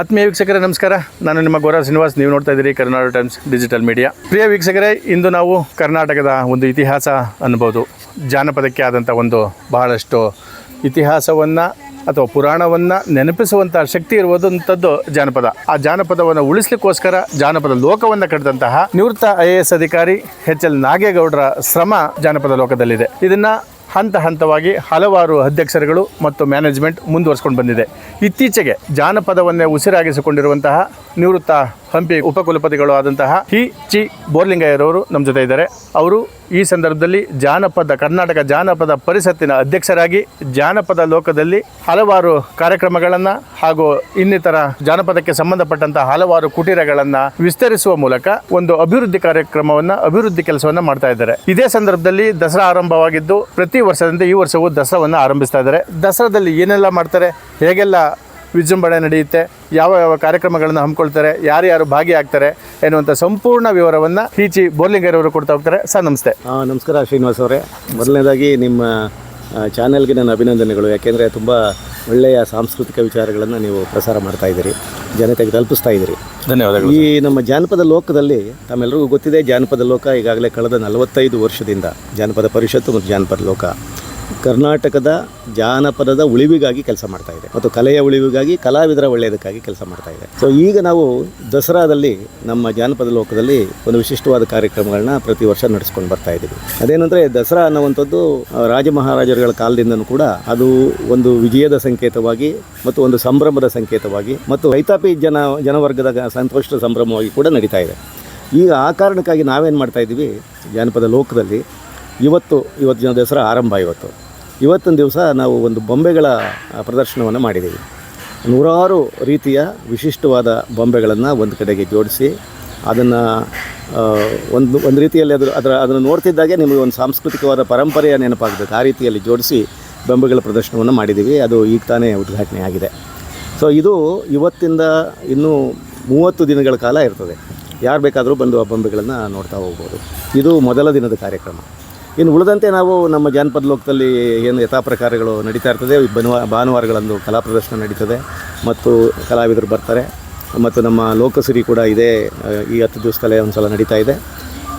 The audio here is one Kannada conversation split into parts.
ಆತ್ಮೀಯ ವೀಕ್ಷಕರೇ, ನಮಸ್ಕಾರ. ನಾನು ನಿಮ್ಮ ಗೌರವ ಶ್ರೀನಿವಾಸ್. ನೀವು ನೋಡ್ತಾ ಇದ್ದೀರಿ ಕರ್ನಾಟಕ ಟೈಮ್ಸ್ ಡಿಜಿಟಲ್ ಮೀಡಿಯಾ. ಪ್ರಿಯ ವೀಕ್ಷಕರೇ, ಇಂದು ನಾವು ಕರ್ನಾಟಕದ ಒಂದು ಇತಿಹಾಸ ಅನ್ಬೋದು. ಜಾನಪದಕ್ಕೆ ಆದಂಥ ಒಂದು ಬಹಳಷ್ಟು ಇತಿಹಾಸವನ್ನು ಅಥವಾ ಪುರಾಣವನ್ನು ನೆನಪಿಸುವಂಥ ಶಕ್ತಿ ಇರುವುದಂಥದ್ದು ಜಾನಪದ. ಆ ಜಾನಪದವನ್ನು ಉಳಿಸ್ಲಿಕ್ಕೋಸ್ಕರ ಜಾನಪದ ಲೋಕವನ್ನು ಕಟ್ಟಿದಂತಹ ನಿವೃತ್ತ ಐ ಎಸ್ ಅಧಿಕಾರಿ ಎಚ್ ಎಲ್ ನಾಗೇಗೌಡರ ಶ್ರಮ ಜಾನಪದ ಲೋಕದಲ್ಲಿದೆ. ಇದನ್ನು ಹಂತ ಹಂತವಾಗಿ ಹಲವಾರು ಅಧ್ಯಕ್ಷರುಗಳು ಮತ್ತು ಮ್ಯಾನೇಜ್ಮೆಂಟ್ ಮುಂದುವರಿಸ್ಕೊಂಡು ಬಂದಿದೆ. ಇತ್ತೀಚೆಗೆ ಜಾನಪದವನ್ನೇ ಉಸಿರಾಗಿಸಿಕೊಂಡಿರುವಂತಹ ನಿವೃತ್ತ ಹಂಪಿ ಉಪಕುಲಪತಿಗಳು ಆದಂತಹ ಹಿ ಚಿ ಬೋರ್ಲಿಂಗಯ್ಯರವರು ನಮ್ಮ ಜೊತೆ ಇದ್ದಾರೆ. ಅವರು ಈ ಸಂದರ್ಭದಲ್ಲಿ ಜಾನಪದ, ಕರ್ನಾಟಕ ಜಾನಪದ ಪರಿಷತ್ತಿನ ಅಧ್ಯಕ್ಷರಾಗಿ ಜಾನಪದ ಲೋಕದಲ್ಲಿ ಹಲವಾರು ಕಾರ್ಯಕ್ರಮಗಳನ್ನು ಹಾಗೂ ಇನ್ನಿತರ ಜಾನಪದಕ್ಕೆ ಸಂಬಂಧಪಟ್ಟಂತಹ ಹಲವಾರು ಕುಟೀರಗಳನ್ನು ವಿಸ್ತರಿಸುವ ಮೂಲಕ ಒಂದು ಅಭಿವೃದ್ಧಿ ಕಾರ್ಯಕ್ರಮವನ್ನು, ಅಭಿವೃದ್ಧಿ ಕೆಲಸವನ್ನು ಮಾಡ್ತಾ ಇದ್ದಾರೆ. ಇದೇ ಸಂದರ್ಭದಲ್ಲಿ ದಸರಾ ಆರಂಭವಾಗಿದ್ದು ಪ್ರತಿ ವರ್ಷದಂತೆ ಈ ವರ್ಷವೂ ದಸರಾವನ್ನು ಆರಂಭಿಸ್ತಾ ಇದ್ದಾರೆ. ದಸರಾದಲ್ಲಿ ಏನೆಲ್ಲ ಮಾಡ್ತಾರೆ? ಹೇಗೆಲ್ಲ ವಿಜೃಂಭಣೆ ನಡೆಯುತ್ತೆ. ಯಾವ ಯಾವ ಕಾರ್ಯಕ್ರಮಗಳನ್ನು ಹಮ್ಮಿಕೊಳ್ತಾರೆ ಯಾರ್ಯಾರು ಭಾಗಿಯಾಗ್ತಾರೆ ಎನ್ನುವಂಥ ಸಂಪೂರ್ಣ ವಿವರವನ್ನು ಹೀಚಿ ಬೋರ್ಲಿಂಗರವರು ಕೊಡ್ತಾ ಹೋಗ್ತಾರೆ. ಸರ್ ನಮಸ್ತೆ. ಹಾಂ ನಮಸ್ಕಾರ ಶ್ರೀನಿವಾಸ್ ಅವರೇ. ಮೊದಲನೇದಾಗಿ ನಿಮ್ಮ ಚಾನೆಲ್ಗೆ ನನ್ನ ಅಭಿನಂದನೆಗಳು. ಯಾಕೆಂದರೆ ತುಂಬ ಒಳ್ಳೆಯ ಸಾಂಸ್ಕೃತಿಕ ವಿಚಾರಗಳನ್ನು ನೀವು ಪ್ರಸಾರ ಮಾಡ್ತಾ ಇದ್ದೀರಿ. ಜನತೆಗೆ ತಲುಪಿಸ್ತಾ ಇದ್ದೀರಿ. ಧನ್ಯವಾದಗಳು ಈ ನಮ್ಮ ಜಾನಪದ ಲೋಕದಲ್ಲಿ ತಮ್ಮೆಲ್ಲರಿಗೂ ಗೊತ್ತಿದೆ ಜಾನಪದ ಲೋಕ ಈಗಾಗಲೇ ಕಳೆದ ನಲವತ್ತೈದು ವರ್ಷದಿಂದ ಜಾನಪದ ಪರಿಷತ್ತು ಮತ್ತು ಜಾನಪದ ಲೋಕ. ಕರ್ನಾಟಕದ ಜಾನಪದದ ಉಳಿವಿಗಾಗಿ ಕೆಲಸ ಮಾಡ್ತಾ ಇದೆ. ಮತ್ತು ಕಲೆಯ ಉಳಿವಿಗಾಗಿ, ಕಲಾವಿದರ ಒಳ್ಳೆಯದಕ್ಕಾಗಿ ಕೆಲಸ ಮಾಡ್ತಾ ಇದೆ. ಸೊ ಈಗ ನಾವು ದಸರಾದಲ್ಲಿ ನಮ್ಮ ಜಾನಪದ ಲೋಕದಲ್ಲಿ ಒಂದು ವಿಶಿಷ್ಟವಾದ ಕಾರ್ಯಕ್ರಮಗಳನ್ನ ಪ್ರತಿ ವರ್ಷ ನಡೆಸ್ಕೊಂಡು ಬರ್ತಾ ಇದ್ದೀವಿ. ಅದೇನಂದ್ರೆ ದಸರಾ ಅನ್ನುವಂಥದ್ದು ರಾಜ ಮಹಾರಾಜರುಗಳ ಕಾಲದಿಂದನೂ ಕೂಡ ಅದು ಒಂದು ವಿಜಯದ ಸಂಕೇತವಾಗಿ ಮತ್ತು ಒಂದು ಸಂಭ್ರಮದ ಸಂಕೇತವಾಗಿ ಮತ್ತು ರೈತಾಪಿ ಜನ, ಜನವರ್ಗದ ಸಂತೋಷದ ಸಂಭ್ರಮವಾಗಿ ಕೂಡ ನಡೀತಾ ಇದೆ. ಈಗ ಆ ಕಾರಣಕ್ಕಾಗಿ ನಾವೇನು ಮಾಡ್ತಾ ಇದ್ದೀವಿ, ಜಾನಪದ ಲೋಕದಲ್ಲಿ ಇವತ್ತು ಇವತ್ತು ಜನ ದಸರಾ ಆರಂಭ ಇವತ್ತು. ಇವತ್ತಿನ ದಿವಸ ನಾವು ಒಂದು ಬೊಂಬೆಗಳ ಪ್ರದರ್ಶನವನ್ನು ಮಾಡಿದ್ದೀವಿ. ನೂರಾರು ರೀತಿಯ ವಿಶಿಷ್ಟವಾದ ಬೊಂಬೆಗಳನ್ನು ಒಂದು ಕಡೆಗೆ ಜೋಡಿಸಿ, ಅದನ್ನು ಒಂದು ಒಂದು ರೀತಿಯಲ್ಲಿ ಅದರ ಅದರ, ಅದನ್ನು ನೋಡ್ತಿದ್ದಾಗೆ ನಿಮಗೆ ಒಂದು ಸಾಂಸ್ಕೃತಿಕವಾದ ಪರಂಪರೆಯ ನೆನಪಾಗಬೇಕು ಆ ರೀತಿಯಲ್ಲಿ ಜೋಡಿಸಿ ಬೊಂಬೆಗಳ ಪ್ರದರ್ಶನವನ್ನು ಮಾಡಿದ್ದೀವಿ. ಅದು ಈಗ ತಾನೇ ಉದ್ಘಾಟನೆ ಆಗಿದೆ. ಸೊ ಇದು ಇವತ್ತಿಂದ ಇನ್ನೂ ಮೂವತ್ತು ದಿನಗಳ ಕಾಲ ಇರ್ತದೆ. ಯಾರು ಬೇಕಾದರೂ ಬಂದು ಆ ಬೊಂಬೆಗಳನ್ನು ನೋಡ್ತಾ ಹೋಗ್ಬೋದು. ಇದು ಮೊದಲ ದಿನದ ಕಾರ್ಯಕ್ರಮ. ಇನ್ನು ಉಳಿದಂತೆ ನಾವು ನಮ್ಮ ಜಾನಪದ ಲೋಕದಲ್ಲಿ ಏನು ಯಥಾ ಪ್ರಕಾರಗಳು ನಡೀತಾ ಇರ್ತದೆ. ಬನುವ ಭಾನುವಾರಗಳಂದು ಕಲಾ ಪ್ರದರ್ಶನ ನಡೀತದೆ ಮತ್ತು ಕಲಾವಿದರು ಬರ್ತಾರೆ. ಮತ್ತು ನಮ್ಮ ಲೋಕಸಿರಿ ಕೂಡ ಇದೇ ಈ ಹತ್ತು ದಿವಸದಲ್ಲೇ ಒಂದು ಸಲ ನಡೀತಾ ಇದೆ.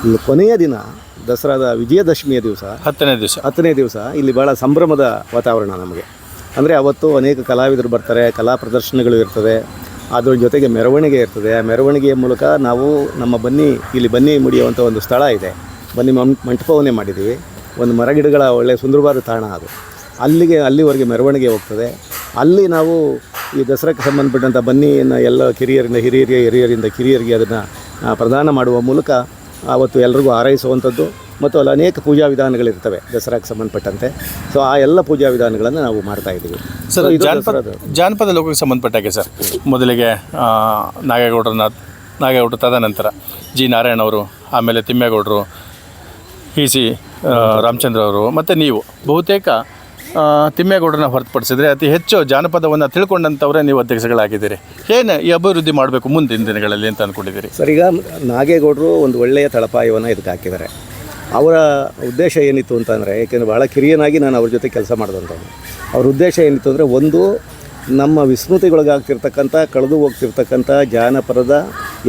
ಇನ್ನು ಕೊನೆಯ ದಿನ ದಸರಾದ ವಿಜಯದಶಮಿಯ ದಿವಸ ಹತ್ತನೇ ದಿವಸ. ಹತ್ತನೇ ದಿವಸ ಇಲ್ಲಿ ಭಾಳ ಸಂಭ್ರಮದ ವಾತಾವರಣ ನಮಗೆ. ಅಂದರೆ ಅವತ್ತು ಅನೇಕ ಕಲಾವಿದರು ಬರ್ತಾರೆ ಕಲಾ ಪ್ರದರ್ಶನಗಳು ಇರ್ತದೆ. ಅದ್ರ ಜೊತೆಗೆ ಮೆರವಣಿಗೆ ಇರ್ತದೆ. ಆ ಮೆರವಣಿಗೆಯ ಮೂಲಕ ನಾವು ನಮ್ಮ ಬನ್ನಿ ಇಲ್ಲಿ ಬನ್ನಿ ಮುಡಿಯುವಂಥ ಒಂದು ಸ್ಥಳ ಇದೆ. ಬನ್ನಿ ಮಂಟಪವನ್ನೇ ಮಾಡಿದ್ದೀವಿ. ಒಂದು ಮರಗಿಡಗಳ ಒಳ್ಳೆಯ ಸುಂದರವಾದ ತಾಣ ಅದು. ಅಲ್ಲಿಗೆ ಅಲ್ಲಿವರೆಗೆ ಮೆರವಣಿಗೆ ಹೋಗ್ತದೆ. ಅಲ್ಲಿ ನಾವು ಈ ದಸರಾಕ್ಕೆ ಸಂಬಂಧಪಟ್ಟಂಥ ಬನ್ನಿಯನ್ನು ಎಲ್ಲ ಕಿರಿಯರಿಂದ ಹಿರಿಯರಿಗೆ ಹಿರಿಯರಿಂದ ಕಿರಿಯರಿಗೆ ಅದನ್ನು ಪ್ರದಾನ ಮಾಡುವ ಮೂಲಕ ಆವತ್ತು ಎಲ್ರಿಗೂ ಆರೈಸುವಂಥದ್ದು ಮತ್ತು ಅಲ್ಲಿ ಅನೇಕ ಪೂಜಾ ವಿಧಾನಗಳಿರ್ತವೆ ದಸರಾಕ್ಕೆ ಸಂಬಂಧಪಟ್ಟಂತೆ. ಸೊ ಆ ಎಲ್ಲ ಪೂಜಾ ವಿಧಾನಗಳನ್ನು ನಾವು ಮಾಡ್ತಾ ಇದ್ದೀವಿ. ಸರ್ ಜಾನಪದ ಜಾನಪದ ಲೋಕಕ್ಕೆ ಸಂಬಂಧಪಟ್ಟಾಗೆ ಸರ್. ಮೊದಲಿಗೆ ನಾಗೇಗೌಡರನ್ನ ನಾಗೇಗೌಡರು ತದನಂತರ ಜಿ ನಾರಾಯಣ ಅವರು ಆಮೇಲೆ ತಿಮ್ಮೇಗೌಡರು ಇ ಸಿ ರಾಮಚಂದ್ರ ಅವರು, ಮತ್ತು ನೀವು. ಬಹುತೇಕ ತಿಮ್ಮೇಗೌಡರನ್ನ ಹೊರತುಪಡಿಸಿದರೆ ಅತಿ ಹೆಚ್ಚು ಜಾನಪದವನ್ನು ತಿಳ್ಕೊಂಡಂಥವರೇ ನೀವು ಅಧ್ಯಕ್ಷಗಳಾಗಿದ್ದೀರಿ. ಏನು ಈ ಅಭಿವೃದ್ಧಿ ಮಾಡಬೇಕು ಮುಂದಿನ ದಿನಗಳಲ್ಲಿ ಅಂತ ಅಂದ್ಕೊಂಡಿದ್ದೀರಿ ಸರ್, ಈಗ ನಾಗೇಗೌಡರು ಒಂದು ಒಳ್ಳೆಯ ತಳಪಾಯವನ್ನು ಇದಕ್ಕೆ ಹಾಕಿದ್ದಾರೆ. ಅವರ ಉದ್ದೇಶ ಏನಿತ್ತು ಅಂತಂದರೆ, ಏಕೆಂದರೆ ಭಾಳ ಕಿರಿಯನಾಗಿ ನಾನು ಅವ್ರ ಜೊತೆ ಕೆಲಸ ಮಾಡಿದಂಥವ್ರು. ಅವ್ರ ಉದ್ದೇಶ ಏನಿತ್ತು ಅಂದರೆ, ಒಂದು, ನಮ್ಮ ವಿಸ್ಮೃತಿಗೊಳಗಾಗ್ತಿರ್ತಕ್ಕಂಥ, ಕಳೆದು ಹೋಗ್ತಿರ್ತಕ್ಕಂಥ ಜಾನಪದದ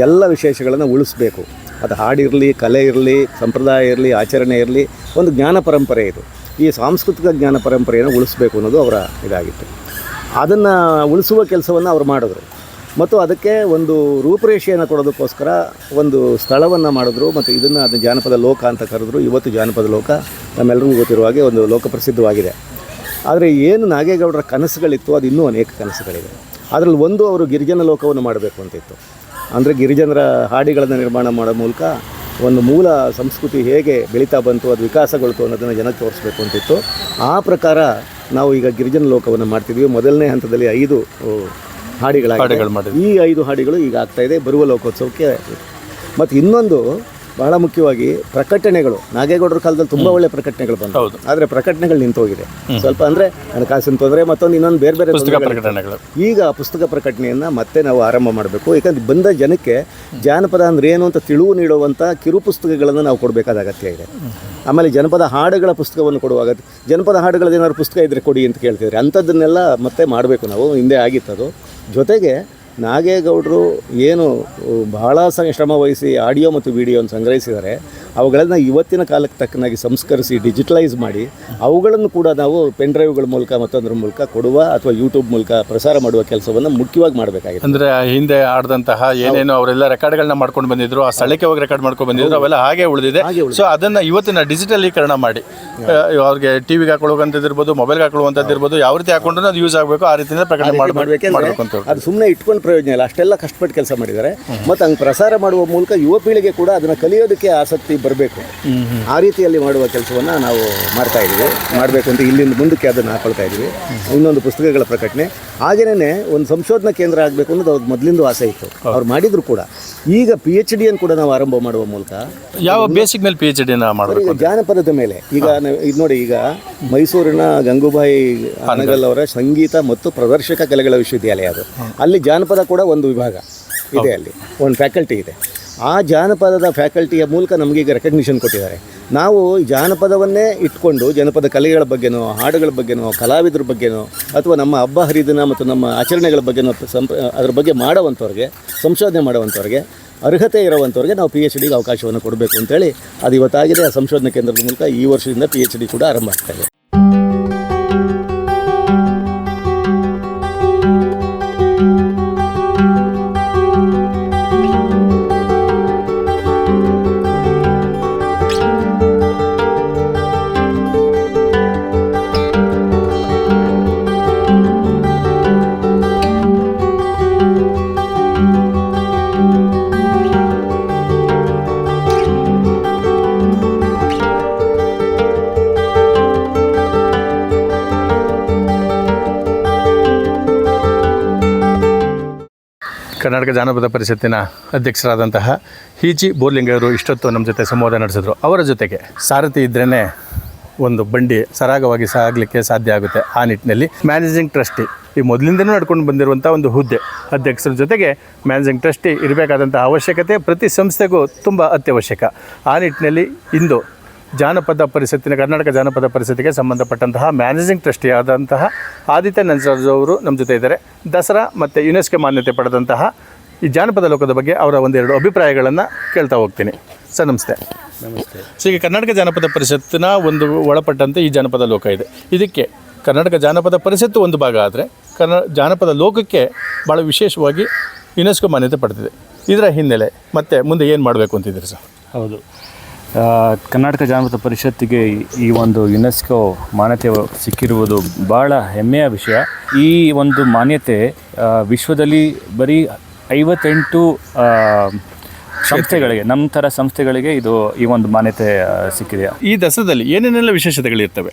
ಎಲ್ಲ ವಿಶೇಷಗಳನ್ನು ಉಳಿಸ್ಬೇಕು. ಅದು ಹಾಡಿರಲಿ ಕಲೆ ಇರಲಿ, ಸಂಪ್ರದಾಯ ಇರಲಿ, ಆಚರಣೆ ಇರಲಿ, ಒಂದು ಜ್ಞಾನ ಪರಂಪರೆ ಇದು. ಈ ಸಾಂಸ್ಕೃತಿಕ ಜ್ಞಾನ ಪರಂಪರೆಯನ್ನು ಉಳಿಸ್ಬೇಕು ಅನ್ನೋದು ಅವರ ಇದಾಗಿತ್ತು. ಅದನ್ನು ಉಳಿಸುವ ಕೆಲಸವನ್ನು ಅವರು ಮಾಡಿದ್ರು. ಮತ್ತು ಅದಕ್ಕೆ ಒಂದು ರೂಪರೇಷೆಯನ್ನು ಕೊಡೋದಕ್ಕೋಸ್ಕರ ಒಂದು ಸ್ಥಳವನ್ನು ಮಾಡಿದ್ರು ಮತ್ತು ಇದನ್ನು ಅದು ಜಾನಪದ ಲೋಕ ಅಂತ ಕರೆದ್ರು. ಇವತ್ತು ಜಾನಪದ ಲೋಕ ನಮ್ಮೆಲ್ಲರಿಗೂ ಗೊತ್ತಿರುವ ಹಾಗೆ ಒಂದು ಲೋಕ ಪ್ರಸಿದ್ಧವಾಗಿದೆ. ಆದರೆ ಏನು ನಾಗೇಗೌಡರ ಕನಸುಗಳಿತ್ತು ಅದು ಇನ್ನೂ ಅನೇಕ ಕನಸುಗಳಿವೆ. ಅದರಲ್ಲಿ ಒಂದು ಅವರು ಗಿರಿಜನ ಲೋಕವನ್ನು ಮಾಡಬೇಕು ಅಂತಿತ್ತು ಅಂದರೆ ಗಿರಿಜನರ ಹಾಡಿಗಳನ್ನು ನಿರ್ಮಾಣ ಮಾಡೋ ಮೂಲಕ ಒಂದು ಮೂಲ ಸಂಸ್ಕೃತಿ ಹೇಗೆ ಬೆಳೀತಾ ಬಂತು ಅದು ವಿಕಾಸಗೊಳ್ತು ಅನ್ನೋದನ್ನು ಜನಕ್ಕೆ ತೋರಿಸ್ಬೇಕು ಅಂತಿತ್ತು. ಆ ಪ್ರಕಾರ ನಾವು ಈಗ ಗಿರಿಜನ ಲೋಕವನ್ನು ಮಾಡ್ತಿದ್ವಿ. ಮೊದಲನೇ ಹಂತದಲ್ಲಿ ಐದು ಹಾಡಿಗಳ ಹಾಡಿಗಳಾಗಿದೆ ಈ ಐದು ಹಾಡಿಗಳು ಈಗ ಆಗ್ತಾಯಿದೆ ಬರುವ ಲೋಕೋತ್ಸವಕ್ಕೆ ಮತ್ತು ಇನ್ನೊಂದು ಬಹಳ ಮುಖ್ಯವಾಗಿ ಪ್ರಕಟಣೆಗಳು. ನಾಗೇಗೌಡರ ಕಾಲದಲ್ಲಿ ತುಂಬ ಒಳ್ಳೆ ಪ್ರಕಟಣೆಗಳು ಬಂದವು. ಆದ್ರೆ ಪ್ರಕಟಣೆಗಳು ನಿಂತೋಗಿದೆ. ಸ್ವಲ್ಪ ಅಂದರೆ ಹಣಕಾಸಿನ ತೊಂದರೆ ಮತ್ತೊಂದು ಇನ್ನೊಂದು ಬೇರೆ ಬೇರೆ ಪ್ರಕಟಣೆಗಳು. ಈಗ ಪುಸ್ತಕ ಪ್ರಕಟಣೆಯನ್ನು ಮತ್ತೆ ನಾವು ಆರಂಭ ಮಾಡಬೇಕು. ಯಾಕಂದ್ರೆ ಬಂದ ಜನಕ್ಕೆ ಜಾನಪದ ಅಂದ್ರೆ ಏನು ಅಂತ ತಿಳಿವು ನೀಡುವಂಥ ಕಿರು ಪುಸ್ತಕಗಳನ್ನು ನಾವು ಕೊಡಬೇಕಾದ ಅಗತ್ಯ ಇದೆ. ಆಮೇಲೆ ಜನಪದ ಹಾಡುಗಳ ಪುಸ್ತಕವನ್ನು ಕೊಡುವಾಗ ಜನಪದ ಹಾಡುಗಳದ್ದು ಏನಾದ್ರು ಪುಸ್ತಕ ಇದ್ದರೆ ಕೊಡಿ ಅಂತ ಕೇಳ್ತಿದ್ರೆ ಅಂಥದ್ದನ್ನೆಲ್ಲ ಮತ್ತೆ ಮಾಡಬೇಕು ನಾವು. ಹಿಂದೆ ಆಗಿತ್ತದು. ಜೊತೆಗೆ ನಾಗೇಗೌಡರು ಏನು ಬಹಳ ಶ್ರಮ ವಹಿಸಿ ಆಡಿಯೋ ಮತ್ತು ವಿಡಿಯೋವನ್ನು ಸಂಗ್ರಹಿಸಿದ್ದಾರೆ. ಅವುಗಳನ್ನು ಇವತ್ತಿನ ಕಾಲಕ್ಕೆ ತಕ್ಕನಾಗಿ ಸಂಸ್ಕರಿಸಿ ಡಿಜಿಟಲೈಸ್ ಮಾಡಿ ಅವುಗಳನ್ನು ಕೂಡ ನಾವು ಪೆನ್ ಡ್ರೈವ್ಗಳ ಮೂಲಕ ಮತ್ತೊಂದರ ಮೂಲಕ ಕೊಡುವ ಅಥವಾ ಯೂಟ್ಯೂಬ್ ಮೂಲಕ ಪ್ರಸಾರ ಮಾಡುವ ಕೆಲಸವನ್ನು ಮುಖ್ಯವಾಗಿ ಮಾಡಬೇಕಾಗಿದೆ ಅಂದರೆ ಹಿಂದೆ ಆಡಿದಂತಹ ಏನೇನು ಅವರೆಲ್ಲ ರೆಕಾರ್ಡ್ಗಳನ್ನ ಮಾಡ್ಕೊಂಡು ಬಂದಿದ್ರು ಆ ಸ್ಥಳಕ್ಕೆ ಹೋಗಿ ರೆಕಾರ್ಡ್ ಮಾಡ್ಕೊಂಡು ಬಂದಿದ್ರು ಅವೆಲ್ಲ ಹಾಗೆ ಉಳಿದಿದೆ. ಸೊ ಅದನ್ನು ಇವತ್ತಿನ ಡಿಜಿಟಲೀಕರಣ ಮಾಡಿ. ಅವ್ರಿಗೆ ಟಿವಿಗೆ ಹಾಕೊಳ್ಳುವಂಥದ್ದು ಇರ್ಬೋದು ಮೊಬೈಲ್ಗೆ ಹಾಕೊಳ್ಳುವಂಥದ್ದು ಇರ್ಬೋದು ಯಾವ ರೀತಿ ಹಾಕೊಂಡ್ರೆ ಅದು ಯೂಸ್ ಆಗಬೇಕು ಆ ರೀತಿಯಿಂದ ಪ್ರಕಟಣೆ ಮಾಡ್ಬೇಕು ಅಂತ ಅದು ಸುಮ್ಮನೆ ಇಟ್ಕೊಂಡು ಪ್ರಯೋಜನ ಇಲ್ಲ. ಅಷ್ಟೆಲ್ಲ ಕಷ್ಟಪಟ್ಟು ಕೆಲಸ ಮಾಡಿದ್ದಾರೆ. ಮತ್ತು ಹಂಗೆ ಪ್ರಸಾರ ಮಾಡುವ ಮೂಲಕ ಯುವ ಪೀಳಿಗೆ ಕೂಡ ಅದನ್ನು ಕಲಿಯೋದಕ್ಕೆ ಆಸಕ್ತಿ ಬರಬೇಕು. ಆ ರೀತಿಯಲ್ಲಿ ಮಾಡುವ ಕೆಲಸವನ್ನು ನಾವು ಮಾಡ್ತಾ ಇದ್ದೀವಿ. ಮಾಡಬೇಕು ಅಂತ ಇಲ್ಲಿಂದ ಮುಂದಕ್ಕೆ ಅದನ್ನು ಹಾಕೊಳ್ತಾ ಇದ್ದೀವಿ. ಇನ್ನೊಂದು ಪುಸ್ತಕಗಳ ಪ್ರಕಟಣೆ. ಹಾಗೆಯೇ ಒಂದು ಸಂಶೋಧನಾ ಕೇಂದ್ರ ಆಗಬೇಕು ಅನ್ನೋದು ಅವ್ರಿಗೆ ಮೊದಲಿಂದ ಆಸೆ ಇತ್ತು. ಅವ್ರು ಮಾಡಿದ್ರು ಕೂಡ. ಈಗ ಪಿ ಎಚ್ ಡಿಯನ್ನು ಕೂಡ ನಾವು ಆರಂಭ ಮಾಡುವ ಮೂಲಕ ಯಾವ ಬೇಸಿಕ್ ಮೇಲೆ ಪಿ ಎಚ್ ಡಿನ ಮಾಡಬೇಕು ಈಗ ಜಾನಪದದ ಮೇಲೆ. ಈಗ ಇದು ನೋಡಿ ಈಗ ಮೈಸೂರಿನ ಗಂಗೂಬಾಯಿ ಹಾನಗಲ್ ಅವರ ಸಂಗೀತ ಮತ್ತು ಪ್ರದರ್ಶಕ ಕಲೆಗಳ ವಿಶ್ವವಿದ್ಯಾಲಯ ಅದು. ಅಲ್ಲಿ ಜಾನಪದ ಕೂಡ ಒಂದು ವಿಭಾಗ ಇದೆ ಅಲ್ಲಿ. ಒಂದು ಫ್ಯಾಕಲ್ಟಿ ಇದೆ. ಆ ಜಾನಪದದ ಫ್ಯಾಕಲ್ಟಿಯ ಮೂಲಕ ನಮಗೀಗ ರೆಕಗ್ನಿಷನ್ ಕೊಟ್ಟಿದ್ದಾರೆ. ನಾವು ಜಾನಪದವನ್ನೇ ಇಟ್ಕೊಂಡು ಜನಪದ ಕಲೆಗಳ ಬಗ್ಗೆನೋ ಹಾಡುಗಳ ಬಗ್ಗೆನೋ ಕಲಾವಿದರ ಬಗ್ಗೆನೋ ಅಥವಾ ನಮ್ಮ ಹಬ್ಬ ಹರಿದಿನ ಮತ್ತು ನಮ್ಮ ಆಚರಣೆಗಳ ಬಗ್ಗೆನೋ ಸಂಪ ಅದ್ರ ಬಗ್ಗೆ ಮಾಡುವಂಥವ್ರಿಗೆ ಸಂಶೋಧನೆ ಮಾಡುವಂಥವ್ರಿಗೆ ಅರ್ಹತೆ ಇರುವಂಥವ್ರಿಗೆ ನಾವು ಪಿ ಎಚ್ ಡಿಗೆ ಅವಕಾಶವನ್ನು ಕೊಡಬೇಕು ಅಂತೇಳಿ ಅದು ಇವತ್ತಾಗಿದೆ ಆ ಸಂಶೋಧನಾ ಕೇಂದ್ರದ ಮೂಲಕ ಈ ವರ್ಷದಿಂದ ಪಿ ಎಚ್ ಡಿ ಕೂಡ ಆರಂಭ ಆಗ್ತಾ ಕರ್ನಾಟಕ ಜಾನಪದ ಪರಿಷತ್ತಿನ ಅಧ್ಯಕ್ಷರಾದಂತಹ ಹೀಚಿ ಬೋರ್ಲಿಂಗವರು ಇಷ್ಟೊತ್ತು ನಮ್ಮ ಜೊತೆ ಸಂವಾದ ನಡೆಸಿದ್ರು. ಅವರ ಜೊತೆಗೆ ಸಾರಥಿ ಇದ್ರೇ ಒಂದು ಬಂಡಿ ಸರಾಗವಾಗಿ ಸಾಗಲಿಕ್ಕೆ ಸಾಧ್ಯ ಆಗುತ್ತೆ ಆ ನಿಟ್ಟಿನಲ್ಲಿ. ಮ್ಯಾನೇಜಿಂಗ್ ಟ್ರಸ್ಟಿ ಈ ಮೊದಲಿಂದನೂ ನಡ್ಕೊಂಡು ಬಂದಿರುವಂಥ ಒಂದು ಹುದ್ದೆ ಅಧ್ಯಕ್ಷರ ಜೊತೆಗೆ ಮ್ಯಾನೇಜಿಂಗ್ ಟ್ರಸ್ಟಿ ಇರಬೇಕಾದಂಥ ಅವಶ್ಯಕತೆ ಪ್ರತಿ ಸಂಸ್ಥೆಗೂ ತುಂಬ ಅತ್ಯವಶ್ಯಕ. ಆ ನಿಟ್ಟಿನಲ್ಲಿ ಇಂದು ಜಾನಪದ ಪರಿಷತ್ತಿನ ಕರ್ನಾಟಕ ಜಾನಪದ ಪರಿಷತ್ತಿಗೆ ಸಂಬಂಧಪಟ್ಟಂತಹ ಮ್ಯಾನೇಜಿಂಗ್ ಟ್ರಸ್ಟಿ ಆದಂತಹ ಆದಿತ್ಯ ನಂಜರಾಜ್ ಅವರು ನಮ್ಮ ಜೊತೆ ಇದ್ದಾರೆ. ದಸರಾ ಮತ್ತು ಯುನೆಸ್ಕೋ ಮಾನ್ಯತೆ ಪಡೆದಂತಹ ಈ ಜಾನಪದ ಲೋಕದ ಬಗ್ಗೆ ಅವರ ಒಂದೆರಡು ಅಭಿಪ್ರಾಯಗಳನ್ನು ಕೇಳ್ತಾ ಹೋಗ್ತೀನಿ. ಸರ್ ನಮಸ್ತೆ. ನಮಸ್ತೆ. ಸೊ ಈಗ ಕರ್ನಾಟಕ ಜಾನಪದ ಪರಿಷತ್ತಿನ ಒಂದು ಒಳಪಟ್ಟಂತೆ ಈ ಜಾನಪದ ಲೋಕ ಇದೆ. ಇದಕ್ಕೆ ಕರ್ನಾಟಕ ಜಾನಪದ ಪರಿಷತ್ತು ಒಂದು ಭಾಗ ಆದರೆ ಕನ್ನಡ ಜಾನಪದ ಲೋಕಕ್ಕೆ ಭಾಳ ವಿಶೇಷವಾಗಿ ಯುನೆಸ್ಕೋ ಮಾನ್ಯತೆ ಪಡೆದಿದೆ. ಇದರ ಹಿನ್ನೆಲೆ ಮತ್ತು ಮುಂದೆ ಏನು ಮಾಡಬೇಕು ಅಂತಿದ್ದೀರಿ ಸರ್? ಹೌದು. ಕರ್ನಾಟಕ ಜಾನಪದ ಪರಿಷತ್ತಿಗೆ ಈ- ಒಂದು ಯುನೆಸ್ಕೋ ಮಾನ್ಯತೆ ಸಿಕ್ಕಿರುವುದು ಭಾಳ ಹೆಮ್ಮೆಯ ವಿಷಯ. ಈ ಒಂದು ಮಾನ್ಯತೆ ವಿಶ್ವದಲ್ಲಿ ಬರೀ ಐವತ್ತೆಂಟು ಸಂಸ್ಥೆಗಳಿಗೆ ನಮ್ಮ ಥರ ಸಂಸ್ಥೆಗಳಿಗೆ ಇದು ಈ ಒಂದು ಮಾನ್ಯತೆ ಸಿಕ್ಕಿದೆ ಈ ದಸರಾದಲ್ಲಿ ಏನೇನೆಲ್ಲ ವಿಶೇಷತೆಗಳಿರ್ತವೆ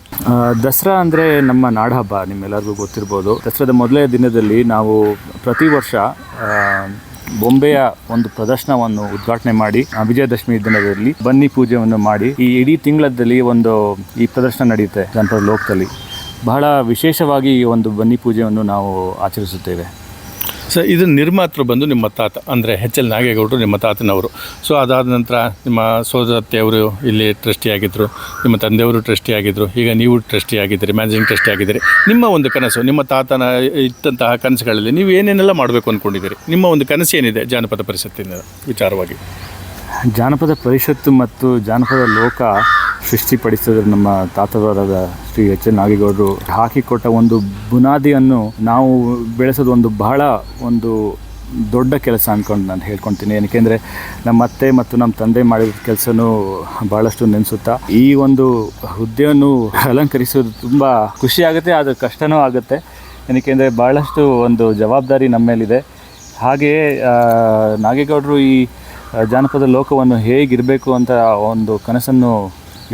ದಸರಾ ಅಂದರೆ ನಮ್ಮ ನಾಡಹಬ್ಬ ನಿಮ್ಮೆಲ್ಲರಿಗೂ ಗೊತ್ತಿರ್ಬೋದು. ದಸರಾದ ಮೊದಲೇ ದಿನದಲ್ಲಿ ನಾವು ಪ್ರತಿ ವರ್ಷ ಬೊಂಬೆಯ ಒಂದು ಪ್ರದರ್ಶನವನ್ನು ಉದ್ಘಾಟನೆ ಮಾಡಿ ವಿಜಯದಶಮಿ ದಿನದಲ್ಲಿ ಬನ್ನಿ ಪೂಜೆಯನ್ನು ಮಾಡಿ, ಈ ಇಡೀ ತಿಂಗಳದಲ್ಲಿ ಒಂದು, ಈ ಪ್ರದರ್ಶನ ನಡೆಯುತ್ತೆ ಜನಪದ ಲೋಕದಲ್ಲಿ. ಬಹಳ ವಿಶೇಷವಾಗಿ ಈ ಒಂದು ಬನ್ನಿ ಪೂಜೆಯನ್ನು ನಾವು ಆಚರಿಸುತ್ತೇವೆ. ಸೊ ಇದು ನಿರ್ಮಾತೃ ಬಂದು ನಿಮ್ಮ ತಾತ, ಅಂದರೆ ಎಚ್ ಎಲ್ ನಾಗೇಗೌಡರು ನಿಮ್ಮ ತಾತನವರು. ಸೊ ಅದಾದ ನಂತರ ನಿಮ್ಮ ಸೋದರತ್ತೆಯವರು ಇಲ್ಲಿ ಟ್ರಸ್ಟಿ ಆಗಿದ್ದರು ನಿಮ್ಮ ತಂದೆಯವರು ಟ್ರಸ್ಟಿ ಆಗಿದ್ದರು ಈಗ ನೀವು ಟ್ರಸ್ಟಿ ಆಗಿದ್ದೀರಿ, ಮ್ಯಾನೇಜಿಂಗ್ ಟ್ರಸ್ಟಿ ಆಗಿದ್ದೀರಿ. ನಿಮ್ಮ ಒಂದು ಕನಸು, ನಿಮ್ಮ ತಾತನ ಇಟ್ಟಂತಹ ಕನಸುಗಳಲ್ಲಿ ನೀವು ಏನೇನೆಲ್ಲ ಮಾಡಬೇಕು ಅಂದ್ಕೊಂಡಿದ್ದೀರಿ ನಿಮ್ಮ ಒಂದು ಕನಸು ಏನಿದೆ ಜಾನಪದ ಪರಿಷತ್ತಿನ ವಿಚಾರವಾಗಿ? ಜಾನಪದ ಪರಿಷತ್ತು ಮತ್ತು ಜಾನಪದ ಲೋಕ ಸೃಷ್ಟಿಪಡಿಸಿದ ನಮ್ಮ ತಾತವರಾದ ಶ್ರೀ ಎಚ್ ಎನ್ ನಾಗೇಗೌಡರು ಹಾಕಿಕೊಟ್ಟ ಒಂದು ಬುನಾದಿಯನ್ನು ನಾವು ಬೆಳೆಸೋದು ಒಂದು ಬಹಳ ಒಂದು ದೊಡ್ಡ ಕೆಲಸ ಅಂದ್ಕೊಂಡು ನಾನು ಹೇಳ್ಕೊತೀನಿ ಏನಕ್ಕೆಂದರೆ ನಮ್ಮ ಅತ್ತೆ ಮತ್ತು ನಮ್ಮ ತಂದೆ ಮಾಡಿದ ಕೆಲಸನೂ ಭಾಳಷ್ಟು ನೆನೆಸುತ್ತಾ, ಈ ಒಂದು ಹುದ್ದೆಯನ್ನು ಅಲಂಕರಿಸೋದು ತುಂಬ ಖುಷಿ ಆಗುತ್ತೆ, ಅದು ಕಷ್ಟನೂ ಆಗುತ್ತೆ. ಏನಕ್ಕೆಂದರೆ ಭಾಳಷ್ಟು ಒಂದು ಜವಾಬ್ದಾರಿ ನಮ್ಮ ಮೇಲಿದೆ ಹಾಗೆಯೇ ನಾಗೇಗೌಡರು ಈ ಜಾನಪದ ಲೋಕವನ್ನು ಹೇಗಿರಬೇಕು ಅಂತ ಒಂದು ಕನಸನ್ನು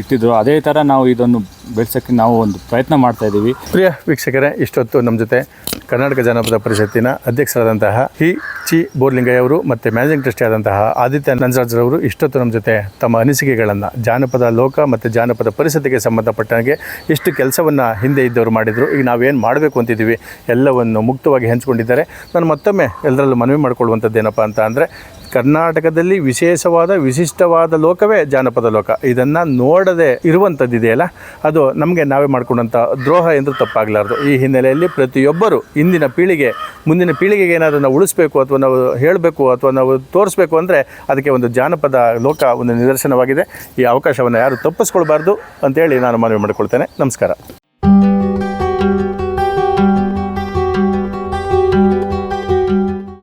ಇಟ್ಟಿದ್ರು. ಅದೇ ಥರ ನಾವು ಇದನ್ನು ಬೆಳೆಸೋಕ್ಕೆ ನಾವು ಒಂದು ಪ್ರಯತ್ನ ಮಾಡ್ತಾ ಇದ್ದೀವಿ. ಪ್ರಿಯ ವೀಕ್ಷಕರೇ, ಇಷ್ಟೊತ್ತು ನಮ್ಮ ಜೊತೆ ಕರ್ನಾಟಕ ಜಾನಪದ ಪರಿಷತ್ತಿನ ಅಧ್ಯಕ್ಷರಾದಂತಹ ಹಿ ಚಿ ಬೋರ್ಲಿಂಗಯ್ಯ ಅವರು ಮತ್ತು ಮ್ಯಾನೇಜಿಂಗ್ ಟ್ರಸ್ಟಿ ಆದಂತಹ ಆದಿತ್ಯ ನಂಜರಾಜ್ರವರು ಇಷ್ಟೊತ್ತು ನಮ್ಮ ಜೊತೆ ತಮ್ಮ ಅನಿಸಿಕೆಗಳನ್ನು ಜಾನಪದ ಲೋಕ ಮತ್ತು ಜಾನಪದ ಪರಿಷತ್ತಿಗೆ ಸಂಬಂಧಪಟ್ಟಂಗೆ ಇಷ್ಟು ಕೆಲಸವನ್ನು ಹಿಂದೆ ಇದ್ದವರು ಮಾಡಿದರು, ಈಗ ನಾವೇನು ಮಾಡಬೇಕು ಅಂತಿದ್ದೀವಿ, ಎಲ್ಲವನ್ನು ಮುಕ್ತವಾಗಿ ಹಂಚಿಕೊಂಡಿದ್ದಾರೆ. ನಾನು ಮತ್ತೊಮ್ಮೆ ಎಲ್ಲರಲ್ಲೂ ಮನವಿ ಮಾಡ್ಕೊಳ್ಳುವಂಥದ್ದು ಏನಪ್ಪ ಅಂತ ಅಂದರೆ ಕರ್ನಾಟಕದಲ್ಲಿ ವಿಶೇಷವಾದ, ವಿಶಿಷ್ಟವಾದ ಲೋಕವೇ ಜಾನಪದ ಲೋಕ. ಇದನ್ನು ನೋಡದೆ ಇರುವಂಥದ್ದಿದೆಯಲ್ಲ ಅದು ನಮಗೆ ನಾವೇ ಮಾಡಿಕೊಂಡಂಥ ದ್ರೋಹ ಎಂದು ತಪ್ಪಾಗಲಾರ್ದು. ಈ ಹಿನ್ನೆಲೆಯಲ್ಲಿ ಪ್ರತಿಯೊಬ್ಬರು ಇಂದಿನ ಪೀಳಿಗೆ, ಮುಂದಿನ ಪೀಳಿಗೆಗೆ ಏನಾದರೂ ನಾವು ಉಳಿಸ್ಬೇಕು ಅಥವಾ ನಾವು ಹೇಳಬೇಕು ಅಥವಾ ನಾವು ತೋರಿಸ್ಬೇಕು ಅಂದರೆ ಅದಕ್ಕೆ ಒಂದು ಜಾನಪದ ಲೋಕ ಒಂದು ನಿದರ್ಶನವಾಗಿದೆ. ಈ ಅವಕಾಶವನ್ನು ಯಾರು ತಪ್ಪಿಸ್ಕೊಳ್ಬಾರ್ದು ಅಂತೇಳಿ ನಾನು ಮನವಿ ಮಾಡಿಕೊಳ್ತೇನೆ. ನಮಸ್ಕಾರ.